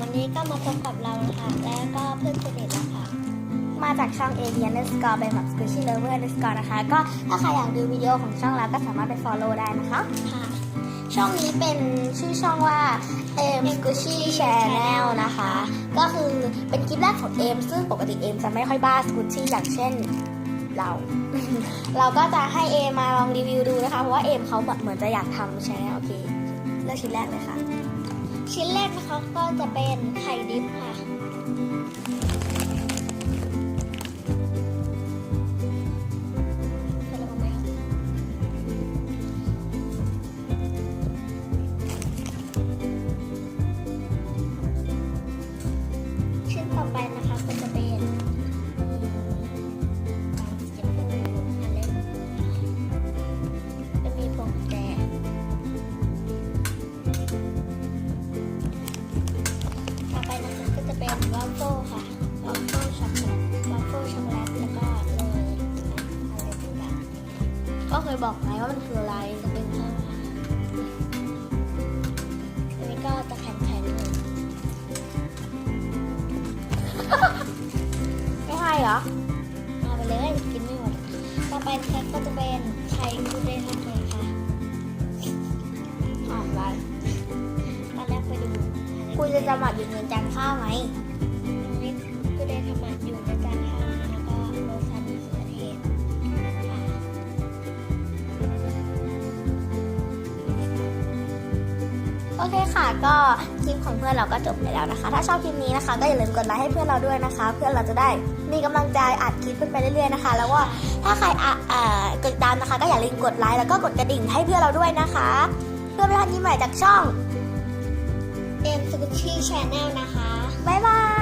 วันนี้ก็มาพบกับเรานะคะ แล้วก็เพื่อนสนิทนะคะ มาจากช่อง a v i a n Score เป็นแบบ Squishy Lover Score นะคะ ก็ถ้าใครอยากดูวิดีโอของช่องเราก็สามารถไป follow ได้นะคะค่ะ ช่องนี้เป็นชื่อช่องว่า M Squishy Channel นะคะ ก็คือเป็นคลิปแรกของเอมซึ่งปกติเอมจะไม่ค่อยบ้า Squishy อย่างเช่นเรา เราก็จะให้เอมมาลองรีวิวดูนะคะ เพราะว่าเอมเขาแบบเหมือนจะอยากทำ channel โอเคเลือกชิ้นแรกเลยค่ะ ชิ้นแรกนะคะก็จะเป็น เป็นวาฟเฟิลค่ะวาฟเฟิลช็อกโกแลตวาฟเฟิลช็อกโกแลตแล้วก็เลยอะไรต่างๆก็เคยบอกไงว่ามันคืออะไรจะเป็นข้าวอันนี้ก็จะแข็งๆเลยไม่ให้เหรอเอาไปเลยกินไม่หมดต่อไปนะคะก็จะเป็นไข่กูเด คุณจะจะหมัดอยู่ในจานข้าวไหมอันนี้กูเดทำมาอยู่ในจานข้าวแล้วก็โรซอสมะเขือเทศค่ะโอเคค่ะก็คลิปของเพื่อนเราก็จบไปแล้วนะคะ ถ้าชอบคลิปนี้นะคะ ก็อย่าลืมกดไลค์ให้เพื่อนเราด้วยนะคะ เพื่อนเราจะได้มีกำลังใจอัดคลิปขึ้นไปเรื่อยๆนะคะ แล้วก็ถ้าใครกดตามนะคะ ก็อย่าลืมกดไลค์แล้วก็กดกระดิ่งให้เพื่อนเราด้วยนะคะ เพื่อไม่พลาดคลิปใหม่จากช่อง เอ็มสกุชชี่ชาแนลนะคะ บ๊ายบาย